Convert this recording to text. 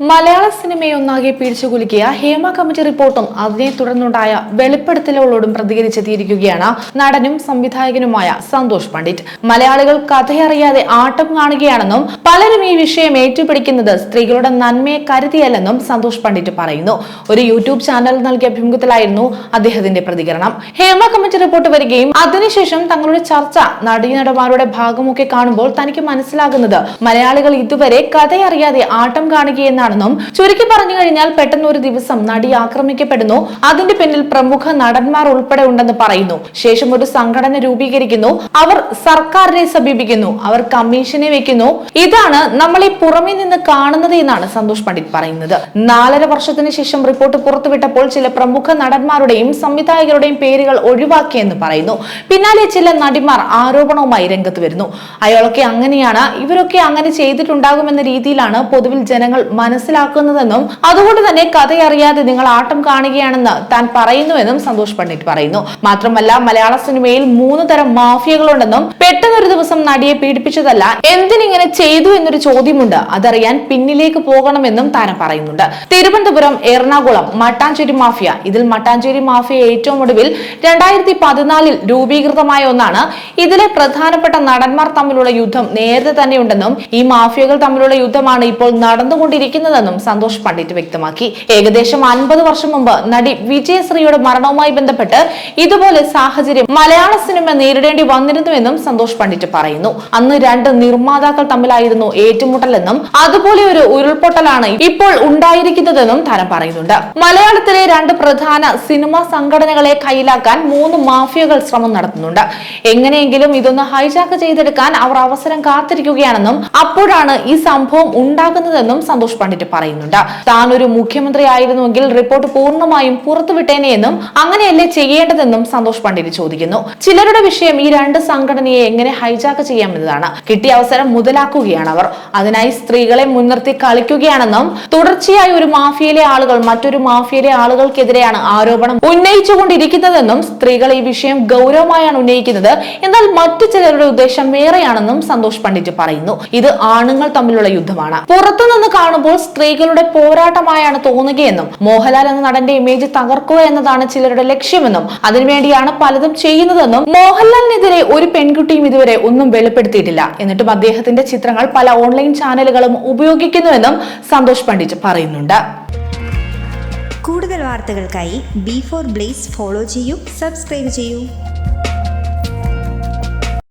മലയാള സിനിമയെ ഒന്നാകെ പിടിച്ചുകുലുക്കിയ ഹേമ കമ്മിറ്റി റിപ്പോർട്ടും അതിനെ തുടർന്നുണ്ടായ വെളിപ്പെടുത്തലുകളോടും പ്രതികരിച്ചെത്തിയിരിക്കുകയാണ് നടനും സംവിധായകനുമായ സന്തോഷ് പണ്ഡിറ്റ്. മലയാളികൾ കഥയറിയാതെ ആട്ടം കാണുകയാണെന്നും പലരും ഈ വിഷയം ഏറ്റുപിടിക്കുന്നത് സ്ത്രീകളുടെ നന്മയെ കരുതിയല്ലെന്നും സന്തോഷ് പണ്ഡിറ്റ് പറയുന്നു. ഒരു യൂട്യൂബ് ചാനൽ നൽകിയ അഭിമുഖത്തിലായിരുന്നു അദ്ദേഹത്തിന്റെ പ്രതികരണം. ഹേമ കമ്മിറ്റി റിപ്പോർട്ട് വരികയും അതിനുശേഷം തങ്ങളുടെ ചർച്ച നടീനടന്മാരുടെ ഭാഗമൊക്കെ കാണുമ്പോൾ തനിക്ക് മനസ്സിലാകുന്നത് മലയാളികൾ ഇതുവരെ കഥയറിയാതെ ആട്ടം കാണുകയെന്നാണെന്നും ചുരുക്കി പറഞ്ഞു കഴിഞ്ഞാൽ പെട്ടെന്ന് ഒരു ദിവസം നടി ആക്രമിക്കപ്പെടുന്നു. അതിന്റെ പിന്നിൽ പ്രമുഖ നടന്മാർ ഉൾപ്പെടെ ഉണ്ടെന്ന് പറയുന്നു. ശേഷം ഒരു സംഘടന രൂപീകരിക്കുന്നു. അവർ സർക്കാരിനെ സമീപിക്കുന്നു. അവർ കമ്മീഷനെ വെക്കുന്നു. ഇതാണ് നമ്മൾ ഈ പുറമെ നിന്ന് കാണുന്നത് എന്നാണ് സന്തോഷ് പണ്ഡിറ്റ് പറയുന്നത്. നാലര വർഷത്തിന് ശേഷം റിപ്പോർട്ട് പുറത്തുവിട്ടപ്പോൾ ചില പ്രമുഖ നടന്മാരുടെയും സംവിധായകരുടെയും പേരുകൾ ഒഴിവാക്കിയെന്ന് പറയുന്നു. പിന്നാലെ ചില നടിമാർ ആരോപണവുമായി രംഗത്ത് വരുന്നു. അയാളൊക്കെ അങ്ങനെയാണ്. ഇവരൊക്കെ അങ്ങനെ ചെയ്തിട്ടുണ്ടാകുമെന്ന രീതിയിലാണ് പൊതുവിൽ ജനങ്ങൾ മനസ്സിലാക്കുന്നതെന്നും അതുകൊണ്ട് തന്നെ കഥയറിയാതെ നിങ്ങൾ ആട്ടം കാണുകയാണെന്ന് താൻ പറയുന്നുവെന്നും സന്തോഷ് പണ്ഡിറ്റ് പറയുന്നു. മാത്രമല്ല മലയാള സിനിമയിൽ മൂന്ന് തരം മാഫിയകളുണ്ടെന്നും പെട്ടെന്നൊരു ദിവസം നടിയെ പീഡിപ്പിച്ചതല്ല എന്തിനിങ്ങനെ ചെയ്തു എന്നൊരു ചോദ്യമുണ്ട്. അതറിയാൻ പിന്നിലേക്ക് പോകണമെന്നും താരം പറയുന്നുണ്ട്. തിരുവനന്തപുരം എറണാകുളം മട്ടാഞ്ചേരി മാഫിയ. ഇതിൽ മട്ടാഞ്ചേരി മാഫിയ ഏറ്റവും ഒടുവിൽ രണ്ടായിരത്തി പതിനാലിൽ രൂപീകൃതമായ ഒന്നാണ്. ഇതിലെ പ്രധാനപ്പെട്ട നടന്മാർ തമ്മിലുള്ള യുദ്ധം നേരത്തെ തന്നെയുണ്ടെന്നും ഈ മാഫിയകൾ തമ്മിലുള്ള യുദ്ധമാണ് ഇപ്പോൾ നടന്നുകൊണ്ടിരിക്കുന്നതെന്നും സന്തോഷ് പണ്ഡിറ്റ് വ്യക്തമാക്കി. ഏകദേശം അൻപത് വർഷം മുമ്പ് നടി വിജയശ്രീയുടെ മരണവുമായി ബന്ധപ്പെട്ട് ഇതുപോലെ സാഹചര്യം മലയാള സിനിമ നേരിടേണ്ടി വന്നിരുന്നുവെന്നും സന്തോഷ് പണ്ഡിറ്റ് പറയുന്നു. അന്ന് രണ്ട് നിർമ്മാതാക്കൾ തമ്മിലായിരുന്നു ഏറ്റുമുട്ടലെന്നും അതുപോലെ ഒരു ഉരുൾപൊട്ടലാണ് ഇപ്പോൾ ഉണ്ടായിരിക്കുന്നതെന്നും താരം പറയുന്നുണ്ട്. മലയാളത്തിലെ രണ്ട് പ്രധാന സിനിമാ സംഘടനകളെ കയ്യിലാക്കാൻ മൂന്ന് മാഫിയകൾ ശ്രമം നടത്തുന്നുണ്ട്. എങ്ങനെയെങ്കിലും ഇതൊന്ന് ഹൈജാക്ക് ചെയ്തെടുക്കാൻ അവർ അവസരം കാത്തിരിക്കുകയാണെന്നും അപ്പോഴാണ് ഈ സംഭവം ഉണ്ടാകുന്നതെന്നും സന്തോഷ് പണ്ഡിറ്റ് പറയുന്നുണ്ട്. താൻ ഒരു മുഖ്യമന്ത്രി ആയിരുന്നുവെങ്കിൽ റിപ്പോർട്ട് പൂർണമായും പുറത്തുവിട്ടേനെ എന്നും അങ്ങനെയല്ലേ ചെയ്യേണ്ടതെന്നും സന്തോഷ് പണ്ഡിറ്റ് ചോദിക്കുന്നു. ചിലരുടെ വിഷയം ഈ രണ്ട് സംഘടനയെ എങ്ങനെ ഹൈജാക്ക് ചെയ്യാമെന്നതാണ്. കിട്ടിയ അവസരം മുതലാക്കുകയാണ് അവർ. അതിനായി സ്ത്രീകളെ മുൻനിർത്തി കളിക്കുകയാണെന്നും തുടർച്ചയായി ഒരു മാഫിയയിലെ ആളുകൾ മറ്റൊരു മാഫിയയിലെ ആളുകൾക്കെതിരെയാണ് ആരോപണം ഉന്നയിച്ചുകൊണ്ടിരിക്കുന്നതെന്നും സ്ത്രീകൾ ഈ വിഷയം ഗൗരവമായാണ് ഉന്നയിക്കുന്നത്. എന്നാൽ മറ്റു ചിലരുടെ ഉദ്ദേശം വേറെയാണെന്നും സന്തോഷ് പണ്ഡിറ്റ് പറയുന്നു. ഇത് ആണുങ്ങൾ തമ്മിലുള്ള യുദ്ധമാണ്. പുറത്തുനിന്ന് കാണുമ്പോൾ സ്ത്രീകളുടെ പോരാട്ടമായാണ് തോന്നുകയെന്നും മോഹൻലാൽ എന്ന നടന്റെ ഇമേജ് തകർക്കുക എന്നതാണ് ചിലരുടെ ലക്ഷ്യമെന്നും അതിനുവേണ്ടിയാണ് പലതും ചെയ്യുന്നതെന്നും മോഹൻലാലിനെതിരെ ഒരു പെൺകുട്ടിയും ഇതുവരെ ഒന്നും വെളിപ്പെടുത്തിയിട്ടില്ല. എന്നിട്ടും അദ്ദേഹത്തിന്റെ ചിത്രങ്ങൾ പല ഓൺലൈൻ ചാനലുകളും ഉപയോഗിക്കുന്നുവെന്നും സന്തോഷ് പണ്ഡിറ്റ് പറയുന്നുണ്ട്. കൂടുതൽ വാർത്തകൾക്കായി ബി ഫോർ ബ്ലേസ് ഫോളോ ചെയ്യൂ സബ്സ്ക്രൈബ് ചെയ്യൂ.